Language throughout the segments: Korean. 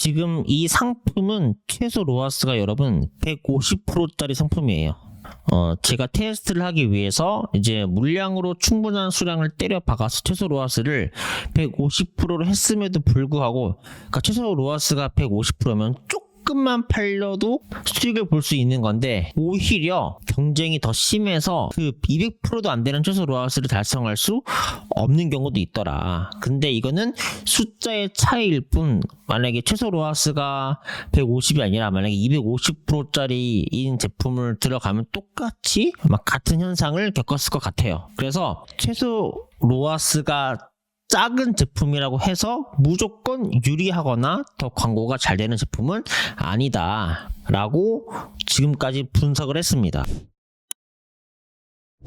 지금 이 상품은 최소 로아스가 여러분 150%짜리 상품이에요. 어, 제가 테스트를 하기 위해서 이제 물량으로 충분한 수량을 때려 박아서 최소 로아스를 150%로 했음에도 불구하고, 그러니까 최소 로아스가 150%면 조금만 팔려도 수익을 볼 수 있는 건데 오히려 경쟁이 더 심해서 그 200%도 안 되는 최소 로아스를 달성할 수 없는 경우도 있더라. 근데 이거는 숫자의 차이일 뿐 만약에 최소 로아스가 150이 아니라 만약에 250%짜리인 제품을 들어가면 똑같이 막 같은 현상을 겪었을 것 같아요. 그래서 최소 로아스가 작은 제품이라고 해서 무조건 유리하거나 더 광고가 잘 되는 제품은 아니다. 라고 지금까지 분석을 했습니다.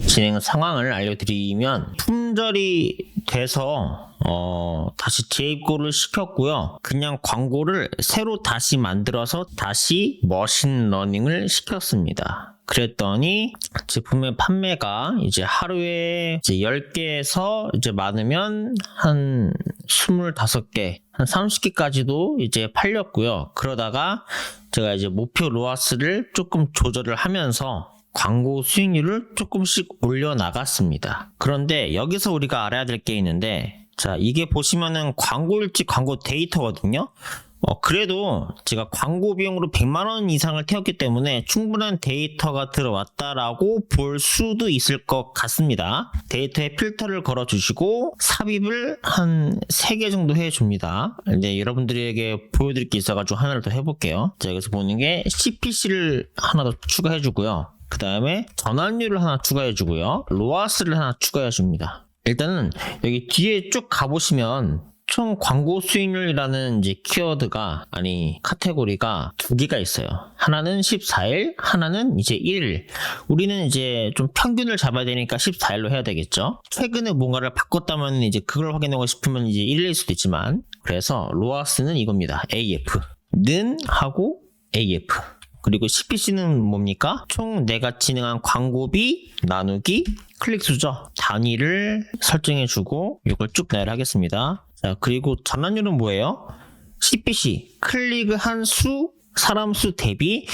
진행 상황을 알려드리면 품절이 돼서 어, 다시 재입고를 시켰고요. 그냥 광고를 새로 다시 만들어서 다시 머신러닝을 시켰습니다. 그랬더니 제품의 판매가 이제 하루에 이제 10개에서 이제 많으면 한 25개, 한 30개까지도 이제 팔렸고요. 그러다가 제가 이제 목표 로아스를 조금 조절을 하면서 광고 수익률을 조금씩 올려 나갔습니다. 그런데 여기서 우리가 알아야 될 게 있는데, 자, 이게 보시면은 광고일지 광고 데이터거든요. 어, 그래도 제가 광고 비용으로 100만 원 이상을 태웠기 때문에 충분한 데이터가 들어왔다라고 볼 수도 있을 것 같습니다. 데이터에 필터를 걸어 주시고 삽입을 한 3개 정도 해 줍니다. 이제 여러분들에게 보여드릴 게 있어가지고 하나를 더 해볼게요. 자, 여기서 보는 게 CPC를 하나 더 추가해 주고요. 그 다음에 전환율을 하나 추가해 주고요. 로아스를 하나 추가해 줍니다. 일단은 여기 뒤에 쭉 가보시면 총 광고 수익률이라는 이제 키워드가 아니 카테고리가 두 개가 있어요. 하나는 14일, 하나는 이제 1일. 우리는 이제 좀 평균을 잡아야 되니까 14일로 해야 되겠죠. 최근에 뭔가를 바꿨다면 이제 그걸 확인하고 싶으면 이제 1일일 수도 있지만 그래서 로아스는 이겁니다. AF 는 하고 AF 그리고 CPC는 뭡니까? 총 내가 진행한 광고비 나누기 클릭수죠. 단위를 설정해주고 이걸 쭉 나열하겠습니다. 자, 그리고 전환율은 뭐예요? CPC 클릭한 수 사람 수 대비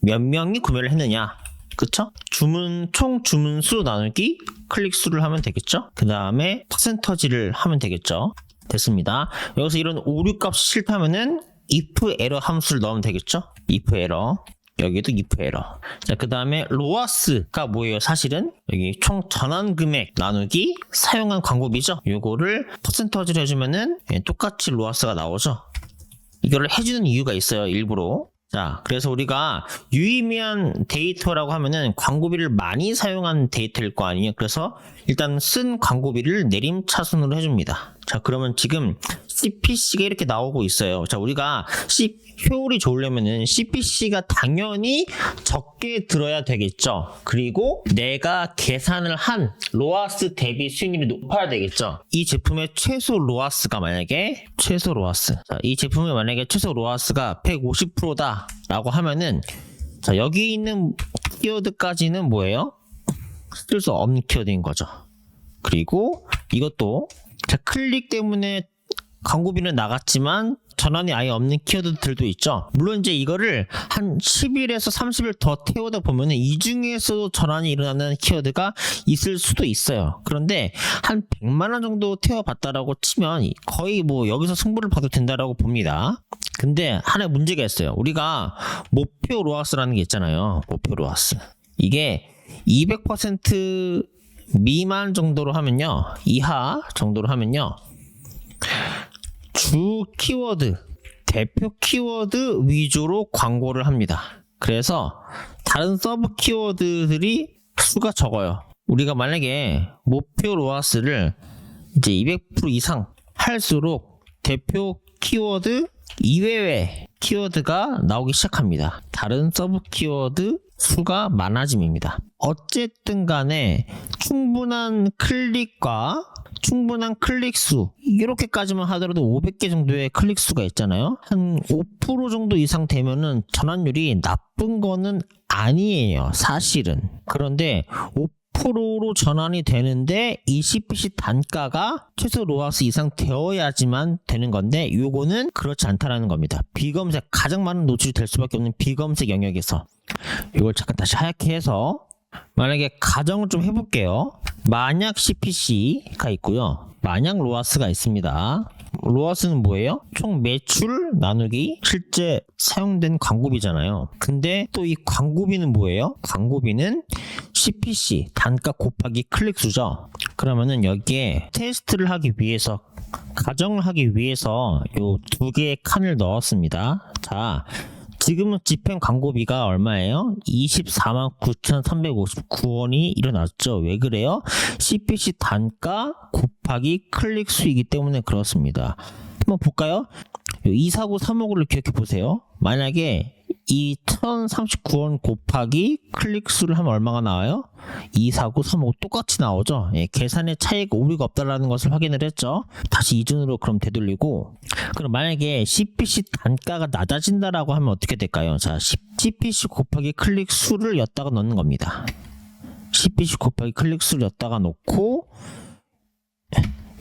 몇 명이 구매를 했느냐. 그쵸? 주문 총 주문 수 나누기 클릭 수를 하면 되겠죠? 그 다음에 퍼센터지를 하면 되겠죠? 됐습니다. 여기서 이런 오류 값이 싫다면은 if 에러 함수를 넣으면 되겠죠? if 에러 여기도 if 에러 자, 그 다음에 로아스가 뭐예요? 사실은 여기 총 전환 금액 나누기 사용한 광고비죠? 요거를 퍼센터지를 해주면은 예, 똑같이 로아스가 나오죠? 이거를 해주는 이유가 있어요, 일부러. 자, 그래서 우리가 유의미한 데이터라고 하면은 광고비를 많이 사용한 데이터일 거 아니에요. 그래서 일단 쓴 광고비를 내림 차순으로 해줍니다. 자, 그러면 지금 CPC가 이렇게 나오고 있어요. 자, 우리가 C, 효율이 좋으려면은 CPC가 당연히 적게 들어야 되겠죠. 그리고 내가 계산을 한 로아스 대비 수익률이 높아야 되겠죠. 이 제품의 최소 로아스가 만약에 최소 로아스. 자, 이 제품의 만약에 최소 로아스가 150%다 라고 하면은 자, 여기 있는 키워드까지는 뭐예요? 쓸 수 없는 키워드인 거죠. 그리고 이것도 자, 클릭 때문에 광고비는 나갔지만 전환이 아예 없는 키워드들도 있죠. 물론 이제 이거를 한 10일에서 30일 더 태우다 보면은 이 중에서도 전환이 일어나는 키워드가 있을 수도 있어요. 그런데 한 100만 원 정도 태워봤다라고 치면 거의 뭐 여기서 승부를 봐도 된다라고 봅니다. 근데 하나의 문제가 있어요. 우리가 목표 로아스라는 게 있잖아요. 목표 로아스. 이게 200% 미만 정도로 하면요. 이하 정도로 하면요. 주 키워드, 대표 키워드 위주로 광고를 합니다. 그래서 다른 서브 키워드들이 수가 적어요. 우리가 만약에 목표 로아스를 이제 200% 이상 할수록 대표 키워드 이외의 키워드가 나오기 시작합니다. 다른 서브 키워드 수가 많아짐입니다. 어쨌든 간에 충분한 클릭과 충분한 클릭 수 이렇게까지만 하더라도 500개 정도의 클릭 수가 있잖아요. 한 5% 정도 이상 되면은 전환율이 나쁜 거는 아니에요. 사실은. 그런데 20%로 전환이 되는데 이 CPC 단가가 최소 로하스 이상 되어야지만 되는 건데 요거는 그렇지 않다라는 겁니다. 비검색 가장 많은 노출이 될 수밖에 없는 비검색 영역에서 이걸 잠깐 다시 하얗게 해서 만약에 가정을 좀 해볼게요. 만약 CPC가 있고요. 만약 로하스가 있습니다. 로하스는 뭐예요? 총 매출 나누기 실제 사용된 광고비잖아요. 근데 또 이 광고비는 뭐예요? 광고비는 CPC 단가 곱하기 클릭 수죠. 그러면은 여기에 테스트를 하기 위해서 가정을 하기 위해서 요 두 개의 칸을 넣었습니다. 자, 지금은 집행 광고비가 얼마예요? 24만 9,359원이 일어났죠. 왜 그래요? CPC 단가 곱하기 클릭 수이기 때문에 그렇습니다. 한번 볼까요? 249 359를 기억해 보세요. 만약에 이 1039원 곱하기 클릭 수를 하면 얼마가 나와요? 249 359 똑같이 나오죠. 예, 계산의 차이가 오류가 없다라는 것을 확인을 했죠. 다시 이준으로 그럼 되돌리고 그럼 만약에 CPC 단가가 낮아진다라고 하면 어떻게 될까요? 자, CPC 곱하기 클릭 수를 였다가 넣는 겁니다. CPC 곱하기 클릭 수를 였다가 놓고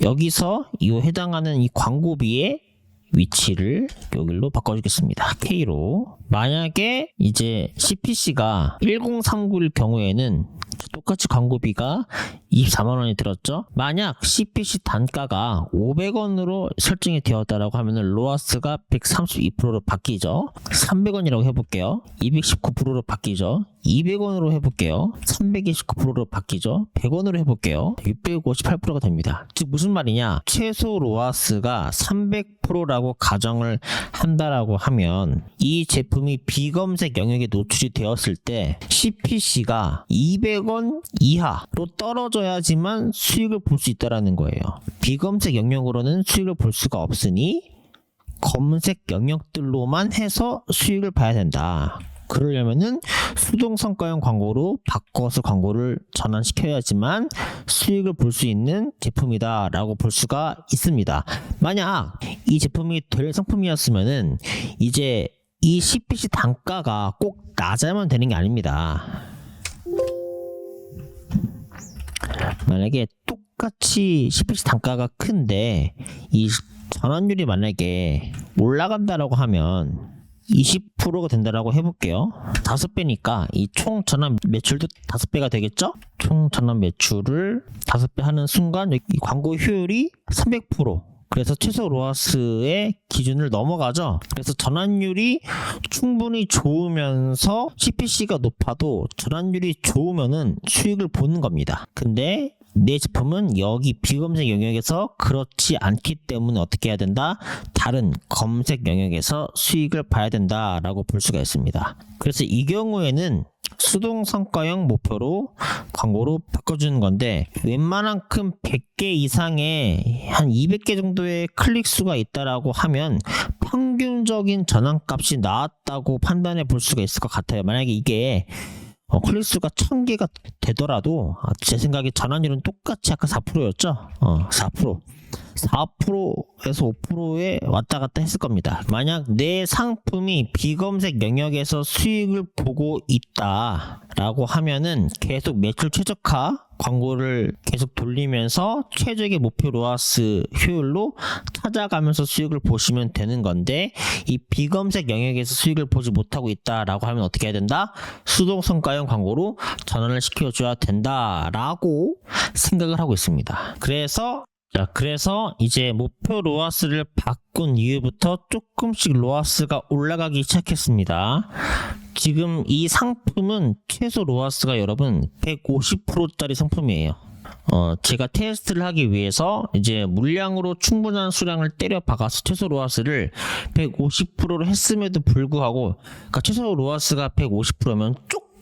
여기서 이 해당하는 이 광고비의 위치를 여기로 바꿔주겠습니다. K로. 만약에 이제 CPC가 1039일 경우에는 똑같이 광고비가 24만원이 들었죠. 만약 CPC 단가가 500원으로 설정이 되었다라고 하면은 로아스가 132%로 바뀌죠. 300원이라고 해볼게요. 219%로 바뀌죠. 200원으로 해볼게요. 329%로 바뀌죠. 100원으로 해볼게요. 658%가 됩니다. 즉 무슨 말이냐? 최소 로아스가 300% 라고 가정을 한다라고 하면 이 제품이 비검색 영역에 노출이 되었을 때 CPC가 200원 이하로 떨어져야지만 수익을 볼 수 있다라는 거예요. 비검색 영역으로는 수익을 볼 수가 없으니 검은색 영역들로만 해서 수익을 봐야 된다. 그러려면은 수동 성과형 광고로 바꿔서 광고를 전환시켜야지만 수익을 볼 수 있는 제품이다라고 볼 수가 있습니다. 만약 이 제품이 될 상품이었으면은 이제 이 CPC 단가가 꼭 낮아야만 되는 게 아닙니다. 만약에 똑같이 CPC 단가가 큰데 이 전환율이 만약에 올라간다라고 하면 20%가 된다라고 해볼게요. 다섯 배니까 이 총 전환 매출도 다섯 배가 되겠죠? 총 전환 매출을 다섯 배 하는 순간 이 광고 효율이 300%. 그래서 최소 로아스의 기준을 넘어가죠. 그래서 전환율이 충분히 좋으면서 CPC가 높아도 전환율이 좋으면은 수익을 보는 겁니다. 근데 내 제품은 여기 비검색 영역에서 그렇지 않기 때문에 어떻게 해야 된다? 다른 검색 영역에서 수익을 봐야 된다라고 볼 수가 있습니다. 그래서 이 경우에는 수동 성과형 목표로 광고로 바꿔주는 건데 웬만한 큰 100개 이상의 한 200개 정도의 클릭 수가 있다라고 하면 평균적인 전환값이 나왔다고 판단해 볼 수가 있을 것 같아요. 만약에 이게 어, 클릭 수가 1000개가 되더라도 아, 제 생각에 전환율은 똑같이 아까 4%였죠. 어, 4%. 4%에서 5%에 왔다 갔다 했을 겁니다. 만약 내 상품이 비검색 영역에서 수익을 보고 있다라고 하면은 계속 매출 최적화 광고를 계속 돌리면서 최적의 목표 로아스 효율로 찾아가면서 수익을 보시면 되는 건데 이 비검색 영역에서 수익을 보지 못하고 있다라고 하면 어떻게 해야 된다? 수동 성과형 광고로 전환을 시켜줘야 된다라고 생각을 하고 있습니다. 그래서 자, 그래서 이제 목표 로아스를 바꾼 이후부터 조금씩 로아스가 올라가기 시작했습니다. 지금 이 상품은 최소 로아스가 여러분 150%짜리 상품이에요. 어, 제가 테스트를 하기 위해서 이제 물량으로 충분한 수량을 때려 박아서 최소 로아스를 150%로 했음에도 불구하고 그러니까 최소 로아스가 150%면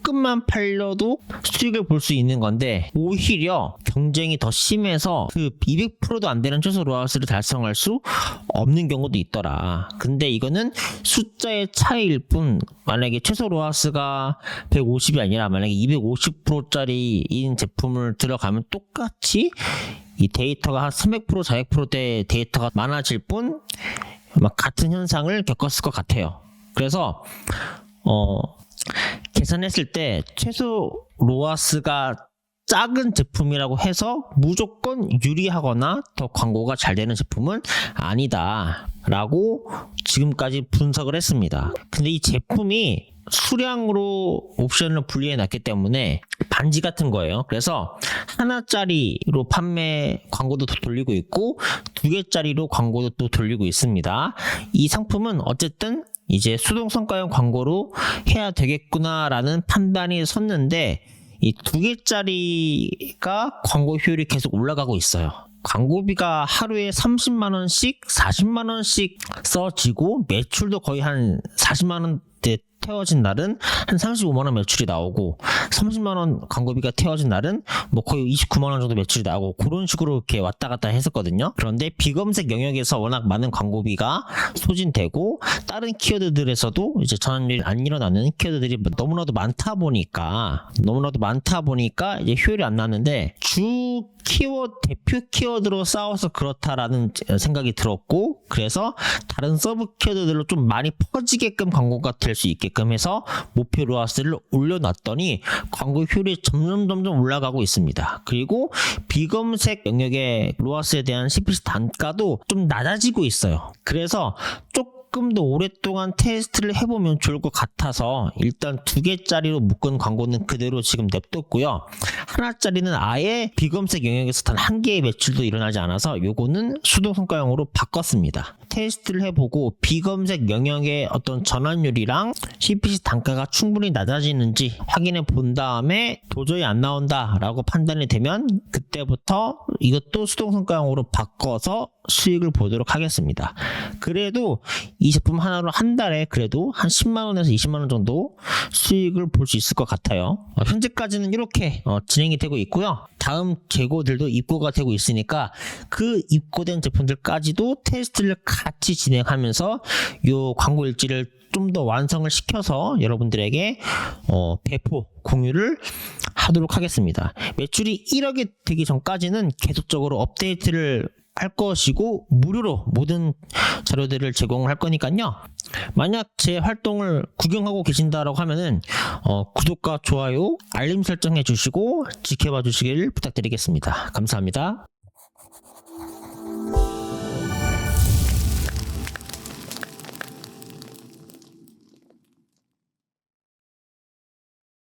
조금만 팔려도 수익을 볼 수 있는 건데 오히려 경쟁이 더 심해서 그 200%도 안 되는 최소 로아스를 달성할 수 없는 경우도 있더라. 근데 이거는 숫자의 차이일 뿐 만약에 최소 로아스가 150이 아니라 만약에 250%짜리인 제품을 들어가면 똑같이 이 데이터가 한 300% 400%대 데이터가 많아질 뿐막 같은 현상을 겪었을 것 같아요. 그래서 어 계산했을 때 최소 로아스가 작은 제품이라고 해서 무조건 유리하거나 더 광고가 잘 되는 제품은 아니다 라고 지금까지 분석을 했습니다. 근데 이 제품이 수량으로 옵션을 분리해 놨기 때문에 반지 같은 거예요. 그래서 하나짜리로 판매 광고도 또 돌리고 있고 두 개짜리로 광고도 또 돌리고 있습니다. 이 상품은 어쨌든 이제 수동 성과형 광고로 해야 되겠구나라는 판단이 섰는데 이 두 개짜리가 광고 효율이 계속 올라가고 있어요. 광고비가 하루에 30만 원씩, 40만 원씩 써지고 매출도 거의 한 40만 원대 태워진 날은 한 35만 원 매출이 나오고 30만 원 광고비가 태워진 날은 뭐 거의 29만 원 정도 매출이 나오고 그런 식으로 이렇게 왔다 갔다 했었거든요. 그런데 비검색 영역에서 워낙 많은 광고비가 소진되고 다른 키워드들에서도 이제 전환율이 안 일어나는 키워드들이 너무나도 많다 보니까 너무나도 많다 보니까 이제 효율이 안 나는데 주 키워드 대표 키워드로 싸워서 그렇다라는 생각이 들었고 그래서 다른 서브 키워드들로 좀 많이 퍼지게끔 광고가 될 수 있게 끔 해서 목표 로아스를 올려놨더니 광고 효율이 점점 점점 올라가고 있습니다. 그리고 비검색 영역의 로아스에 대한 CPC 단가도 좀 낮아지고 있어요. 그래서 조금 더 오랫동안 테스트를 해보면 좋을 것 같아서 일단 두 개짜리로 묶은 광고는 그대로 지금 냅뒀고요. 하나짜리는 아예 비검색 영역에서 단 한 개의 매출도 일어나지 않아서 요거는 수동 성과형으로 바꿨습니다. 테스트를 해보고 비검색 영역의 어떤 전환율이랑 CPC 단가가 충분히 낮아지는지 확인해 본 다음에 도저히 안 나온다라고 판단이 되면 그때부터 이것도 수동 성과형으로 바꿔서 수익을 보도록 하겠습니다. 그래도 이 제품 하나로 한 달에 그래도 한 10만 원에서 20만 원 정도 수익을 볼 수 있을 것 같아요. 어, 현재까지는 이렇게 어, 진행이 되고 있고요. 다음 재고들도 입고가 되고 있으니까 그 입고된 제품들까지도 테스트를 같이 진행하면서 요 광고 일지를 좀 더 완성을 시켜서 여러분들에게 어, 배포 공유를 하도록 하겠습니다. 매출이 1억이 되기 전까지는 계속적으로 업데이트를 할 것이고 무료로 모든 자료들을 제공을 할 거니까요. 만약 제 활동을 구경하고 계신다라고 하면은 어, 구독과 좋아요, 알림 설정해 주시고 지켜봐 주시길 부탁드리겠습니다. 감사합니다.